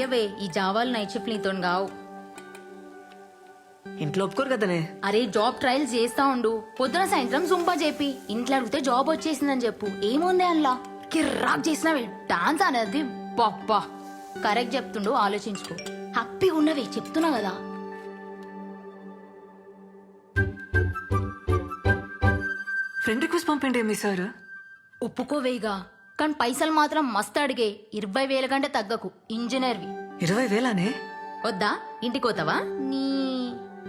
చెయ్యవే ఈ జావాలు night shift నీతో కావు. ఇంట్లో ఒప్పుకోరు కదనే? అరే జాబ్ ట్రయల్స్ చేస్తా ఉండు. పొద్దున సాయంత్రం సుంపా చెప్పి ఇంట్లో అడిగితే జాబ్ వచ్చేసిందని చెప్పు. ఏముంది అందులో? కిర్రాక్ చేసినవే డాన్స్ అనేది పప్పా కరెక్ట్ చెప్తుండు ఆలోచించుకో. హ్యాపీగా ఉన్నవే చెప్తున్నా కదా. ఫ్రెండ్ రిక్వెస్ట్ పంపండి మీ సార్? ఒప్పుకోవేగా కానీ పైసలు మాత్రం మస్తు అడిగే. ఇరవై వేల కంటే తగ్గకు. ఇంజనీర్వి. ఇరవై వేలానే? వద్దా? ఇంటికి పోతావా? నీ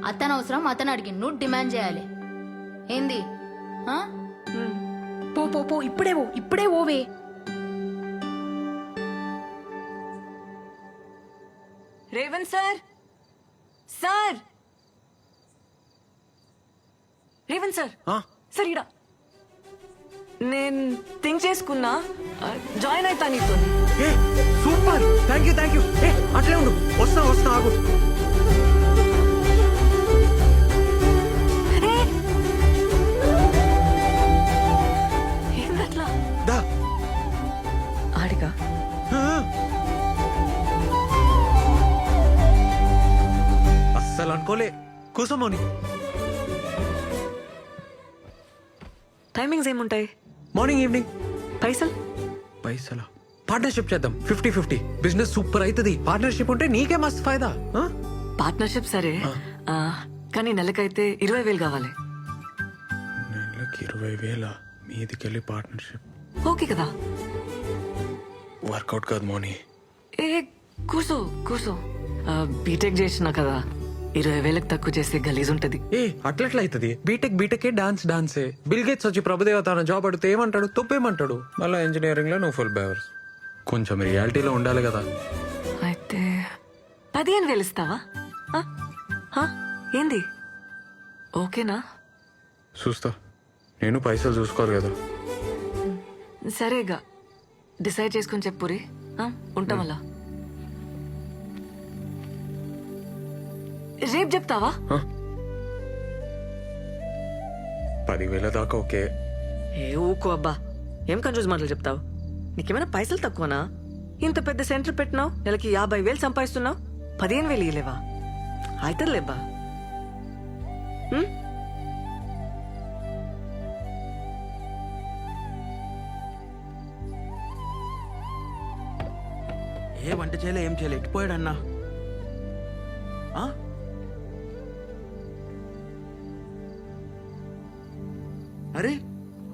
అతను అవసరం అతను అడిగి నువ్వు డిమాండ్ చేయాలి. ఏంది? ఆ? పో పో పో ఇప్పుడే పో ఇప్పుడే ఓవే Revan sir? Sir? Revan sir? Sir ఇడా నేను థింక్ చేసుకున్నా జాయిన్ అవుతా నీతో. ఏ super. Thank you thank you ఏ అట్లే ఉండు. వస్తా వస్తా ఆగు. దా. ఆడిగా. అస్సలు అనుకోలే. కూసమోని టైమింగ్స్ ఏముంటాయి? మార్నింగ్ ఈవినింగ్ పైసలు? పైసలా? పార్ట్నర్షిప్ చేద్దాం. ఫిఫ్టీ ఫిఫ్టీ బిజినెస్ సూపర్ అవుతుంది పార్ట్నర్షిప్ ఉంటే నీకే మస్తు ఫాయిదా. ఆ? పార్ట్నర్షిప్ సరే. ఆ, కానీ నెలకైతే ఇరవై వేలు కావాలి. నెలకి ఇరవై వేల? మీదికెళ్ళి పార్ట్నర్షిప్ ఓకే కదా. వర్కౌట్ కాదు మోని. ఏ కూర్చో కూర్చో. బీటెక్ చేసినా కదా. ఇరవై వేలకు తక్కువ చేస్తే గలీజ్ ఉంటది. ఏ అట్లెట్లా అవుతుంది బీటెక్ బీటెక్ డాన్స్ డాన్సే బిల్ గేట్స్ వచ్చి ప్రభుదేవ తన జాబ్ అడిగితే ఏమంటాడు? తప్పేమంటాడు? మళ్ళీ ఇంజనీరింగ్లో నువ్వు ఫుల్ బేవర్స్ కొంచెం రియాలిటీలో ఉండాలి కదా. అయితే పదిహేను వేలు ఇస్తావా? ఆ? ఆ? ఏంది? ఓకేనా? చూస్తా. నేను పైసలు చూసుకోవాలి కదా. సరేగా డిసైడ్ చేసుకుని చెప్పురి ఆ? రేపు చెప్తావా? పదివేల దాకా ఓకే. ఏ ఊకో అబ్బా. ఏం కన్ఫ్యూజ్ మాటలు చెప్తావు? నీకేమైనా పైసలు తక్కువనా? ఇంత పెద్ద సెంటర్ పెట్టినావు నెలకి యాభై వేలు సంపాదిస్తున్నావు పదిహేను వేలు ఇయ్యలేవా? అవుతుందిలేబ్బా ఉం? ఏ వంట చేయలే ఏం చేయలే ఎట్టిపోయాడన్నా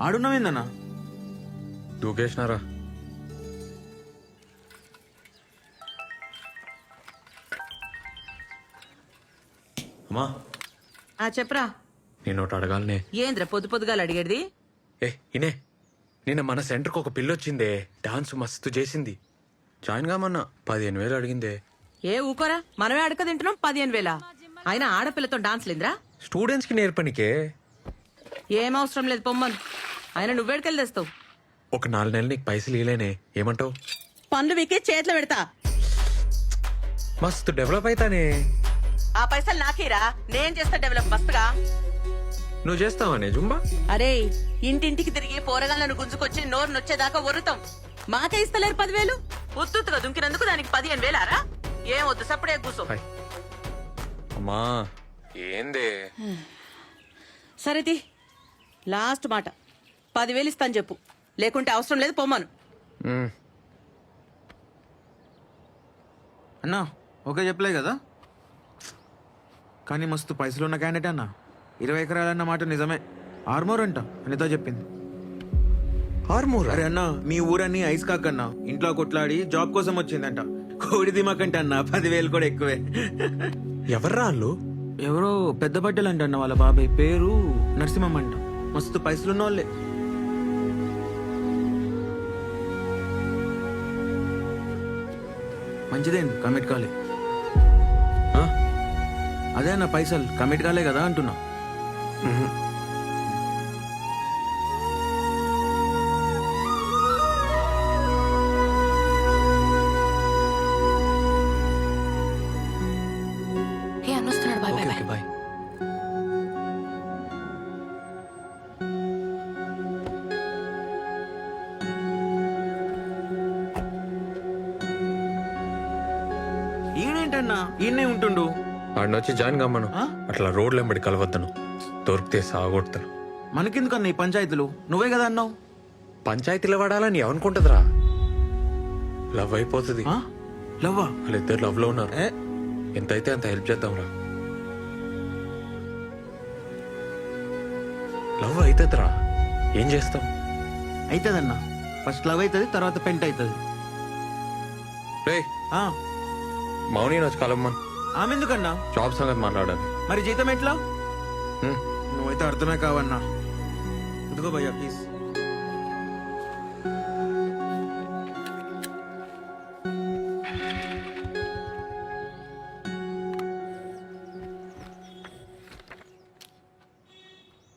ఆడున్నావేందన్నా? దూకేసినారా? అమ్మా. ఆ చెప్పరా. నేను ఒకటి అడగాలనే. ఏంద్ర పొద్దు పొద్దుగాల అడిగేది? ఏ ఇనే. నిన్న మన సెంటర్కి ఒక పిల్లొచ్చిందే డాన్స్ మస్తు చేసింది. జాయిన్ కామన్నా పదిహేను వేలు అడిగిందే. ఏ ఊకోరా మనమే అడక తింటున్నాం పదిహేను వేల. అయినా ఆడపిల్లతో డాన్స్ లేదురా? స్టూడెంట్స్కి నేర్పనికే. ఏం అవసరం లేదు పొమ్మను. ఆయన నువ్వేడికెళ్ళి తెస్తావు. ఒక నాలుగు నెలలు నీకు పైసలు ఇలేనే ఏమంటావు? పనులు వీకే చేతిలో పెడతా. మస్తు డెవలప్ అవుతానే ఆ పైసలు నాకేరా. నేను చేస్తా డెవలప్ మస్తుగా. నువ్వు చేస్తావానే జుంబా? అరే ఇంటింటికి తిరిగి పోరగాళ్ళను గుంజుకొచ్చి నోరు నొచ్చేదాకా వరుతాం మాకే ఇస్తలేరు పదివేలు? ఉత్తుగా దుంకినందుకు దానికి పదిహేను వేలారా? ఏం వద్దు సప్పుడే కూసో. హాయ్. అమ్మా ఏందే? సరేది లాస్ట్ మాట. పదివేలు ఇస్తాను చెప్పు. లేకుంటే అవసరం లేదు పొమ్మను. మ్, అన్నా ఓకే చెప్పలే కదా? కానీ మస్తు పైసలు ఉన్న క్యాండిడేట్ అన్నా. ఇరవై ఎకరాలన్న మాట నిజమే. ఆర్మోర్ అంట అనితో చెప్పింది. ఆర్మూర్? అరే అన్నా మీ ఊరన్నీ ఐస్ కాకన్నా ఇంట్లో కొట్లాడి జాబ్ కోసం వచ్చిందంట. కోడి దిమాకంటే అన్న పదివేలు కూడా ఎక్కువే. ఎవర్రా వాళ్ళు? ఎవరో పెద్ద బట్టలు అంట అన్న వాళ్ళ బాబాయ్. పేరు నరసింహం అంట. మస్తు పైసలు ఉన్న వాళ్ళే మంచిదేం కమిట్ కాలే. అదే అన్న పైసలు కమిట్ కాలే కదా అంటున్నా. ఈయనే ఉంటుండు. వాడిని వచ్చి జాయిన్ కమ్మను? అట్లా రోడ్లు వెంబడి కలవద్దను. దొరికితే సాగొడతాను. మనకెందుకన్నా ఈ పంచాయతీలు? నువ్వే కదా అన్నావు. పంచాయతీలో పడాలని ఏమనుకుంటుందిరా లవ్ అయిపోతుంది. ఆ? లవ్వా? వాళ్ళిద్దరు లవ్లో ఉన్నారు ఎంతైతే అంత హెల్ప్ చేద్దాంరా. లవ్ అవుతుందిరా ఏం చేస్తాం? అవుతుందన్నా ఫస్ట్ లవ్ అవుతుంది తర్వాత పెంట్ అవుతుంది రే మౌని వచ్చి కలమ్మన్ ఆమె ఎందుకన్నా జాబ్ సంగతి మాట్లాడాలి. మరి జీతం ఎట్లా? హ్మ్. నువ్వైతే అర్థమే కావన్నా. ఇదిగో భయ్యా ప్లీజ్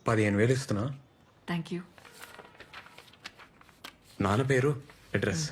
పదిహేను వేలు ఇస్తున్నా. థ్యాంక్ యూ నాన్న పేరు అడ్రస్.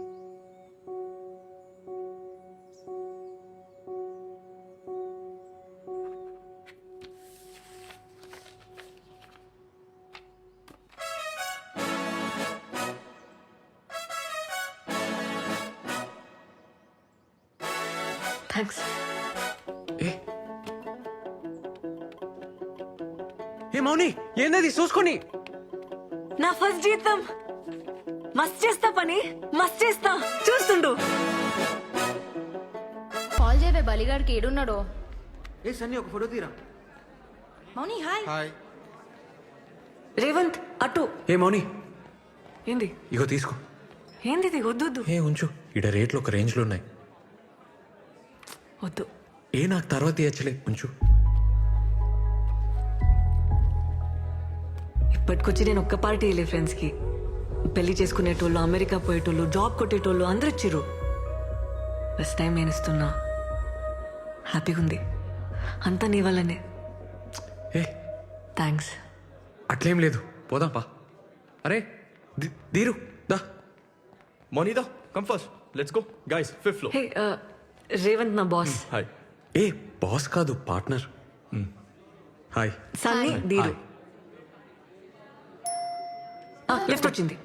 థ్యాంక్స్ ఏ? ఏ మౌని ఏందది చూసుకొని? నా ఫస్ట్ జీతం. మస్త్ చేస్తా పని. మస్త్ చేస్తా. చూస్తుండు. కాల్ చేయవే బలిగాడికి ఏడున్నాడో. ఏ సన్నీ ఒక ఫోటో తీరా? మౌని హాయ్. హాయ్. రేవంత్ అటు. ఏ మౌని. ఏంది? ఇగో తీసుకో. ఏంది ఇది? వద్దు వద్దు ఏ ఉంచు. ఇడ రేట్లు ఒక రేంజ్లో ఉన్నాయి. వద్దు. ఏ నాకు తర్వాత ఇచ్చలే ఉంచు ఇప్పటికొచ్చి నేను ఒక్క పార్టీ వెళ్ళే ఫ్రెండ్స్కి. పెళ్ళి చేసుకునేటోళ్ళు అమెరికా పోయేటోళ్ళు జాబ్ కొట్టేటోళ్ళు అందరూ ఇచ్చిర్రు. ఫస్ట్ టైం నేను ఇస్తున్నా. హ్యాపీగా ఉంది అంతా నీ వల్లనే. ఏ? థ్యాంక్స్ అట్లేం లేదు. పోదాం పా అరే ది- దీరు దా. come first. Let's go. Guys, fifth floor. హే రేవంత్ నా బాస్ Hi. ఏ బాస్ కాదు partner hi Sunny Dheeru lift వచ్చింది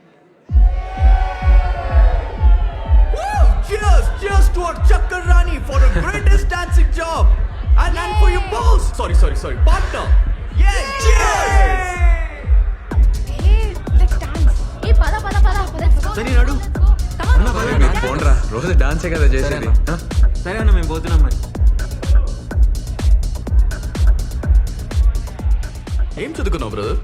Cheers! Cheers to our Chakarani for the greatest dancing job! And, and for your boss! Sorry, sorry, sorry. Partner! Yeah! Cheers! ఏ పద పద పద పద సరే నడు రోజు డాన్సే కదా చేసేది? సరే అన్న మేము పోతున్నాం మరి ఏం చదువుకున్నావు బ్రదర్.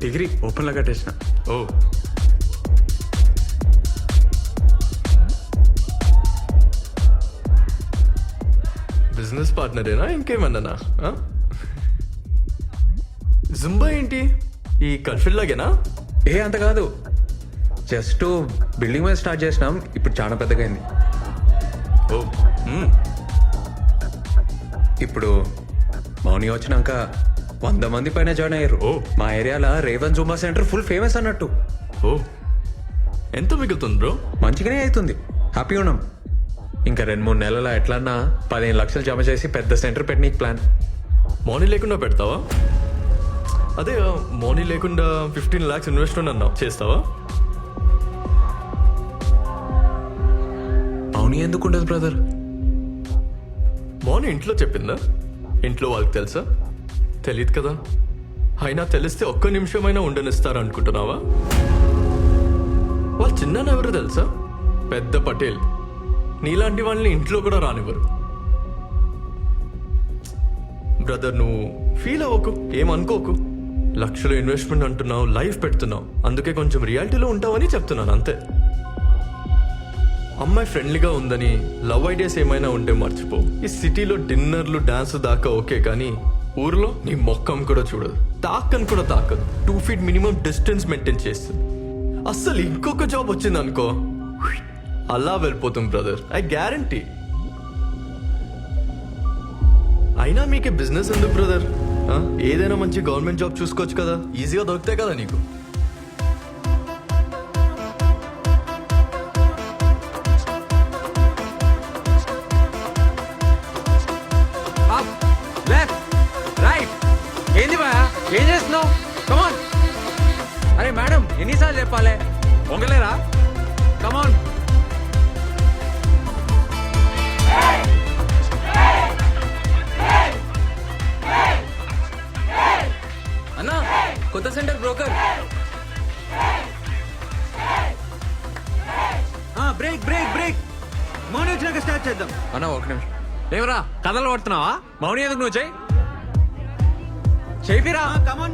డిగ్రీ ఓపెన్లో కట్టేసిన. ఓ. బిజినెస్ పార్ట్నరేనా ఇంకేమన్నానా? ఆ? జుంబా ఏంటి? ఈ కల్ఫిల్ లాగేనా? ఏ అంత కాదు. జస్ట్ బిల్డింగ్ మీద స్టార్ట్ చేసినాం ఇప్పుడు చాలా పెద్దగా అయింది. ఓ మ్మ్. ఇప్పుడు మౌని వచ్చినాక వంద మంది పైన జాయిన్ అయ్యారు. ఓ. మా ఏరియాలో Revan zumba center full famous అన్నట్టు. ఓ. ఎంత మిగులుతుంది బ్రో? మంచిగానే అవుతుంది. హ్యాపీ ఉన్నాం. ఇంకా రెండు మూడు నెలల ఎట్లన్నా పదిహేను లక్షలు జమ చేసి పెద్ద సెంటర్ పెట్టనీకి ప్లాన్. మనీ లేకుండా పెడతావా? అదే మనీ లేకుండా ఫిఫ్టీన్ లాక్స్ ఇన్వెస్ట్మెంట్ అన్నావు చేస్తావా? మౌని ఎందుకు ఉండదు బ్రదర్ మౌని ఇంట్లో చెప్పిందా? ఇంట్లో వాళ్ళకి తెలుసా? తెలియదు కదా. అయినా తెలిస్తే ఒక్క నిమిషమైనా ఉండనిస్తారు అనుకుంటున్నావా వాళ్ళ చిన్న ఎవరు తెలుసా? పెద్ద పటేల్. నీలాంటి వాళ్ళని ఇంట్లో కూడా రానివ్వరు. బ్రదర్ నువ్వు ఫీల్ అవ్వకు ఏమనుకోకు. లక్షలు ఇన్వెస్ట్మెంట్ అంటున్నావు లైఫ్ పెడుతున్నావు. అందుకే కొంచెం రియాలిటీలో ఉంటావని చెప్తున్నాను అంతే. అమ్మాయి ఫ్రెండ్లీగా ఉందని లవ్ ఐడియాస్ ఏమైనా ఉంటే మర్చిపో. ఈ సిటీలో డిన్నర్లు డాన్స్ దాకా ఓకే కానీ ఊర్లో నీ మొక్కం కూడా చూడదు. తాకని కూడా తాకదు. Two feet minimum distance maintain చేస్తుంది. అస్సలు ఇంకొక జాబ్ వచ్చింది అనుకో అలా వెళ్ళిపోతుంది బ్రదర్ ఐ గ్యారంటీ అయినా మీకే బిజినెస్ ఎందుకు బ్రదర్ ఏదైనా మంచి గవర్నమెంట్ జాబ్ చూసుకోవచ్చు కదా. ఈజీగా దొరుకుతాయి కదా నీకు. చెప్పాలి వంగలేరా కమాన్ అన్నా కొత్త center broker. Break break break. Mouni వచ్చినాక స్టార్ట్ చేద్దాం. అన్న ఒక నిమిషం. ఏమరా కథలు పడుతున్నావా? మౌని ఎందుకు నువ్వు చెయ్యి చేపిరా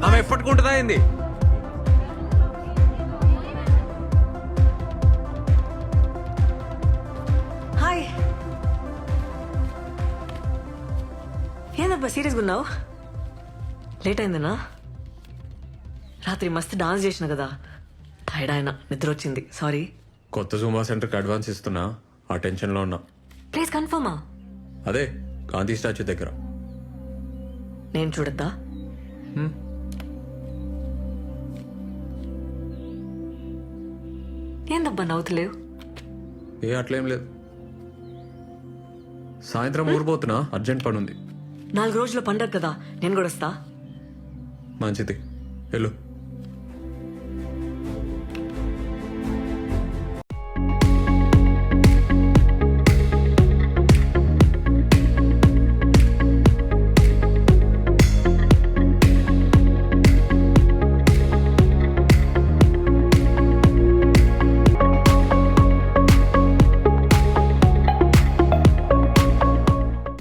ఆమె. ఎప్పటికుంటుందా ఏంది? ఏందబ్బా సీరియస్గా ఉన్నావు? లేట్ అయిందనా రాత్రి మస్తు డాన్స్ చేసిన కదా. టైర్డ్ ఆయన నిద్ర వచ్చింది. సారీ కొత్త జూమా సెంటర్కి అడ్వాన్స్ ఇస్తున్నా ఆ టెన్షన్లో ఉన్నా. ప్లీజ్ కన్ఫర్మా అదే గాంధీ స్టాచ్యూ దగ్గర. నేను చూడద్దా? ఏందబ్బా నవ్వుతలేవు? ఏ అట్లేం లేదు. సాయంత్రం ఊరిపోతున్నా అర్జెంట్ పని ఉంది నాలుగు రోజుల పండగ కదా. నేను కూడా వస్తా. మంచిది. వెళ్ళు.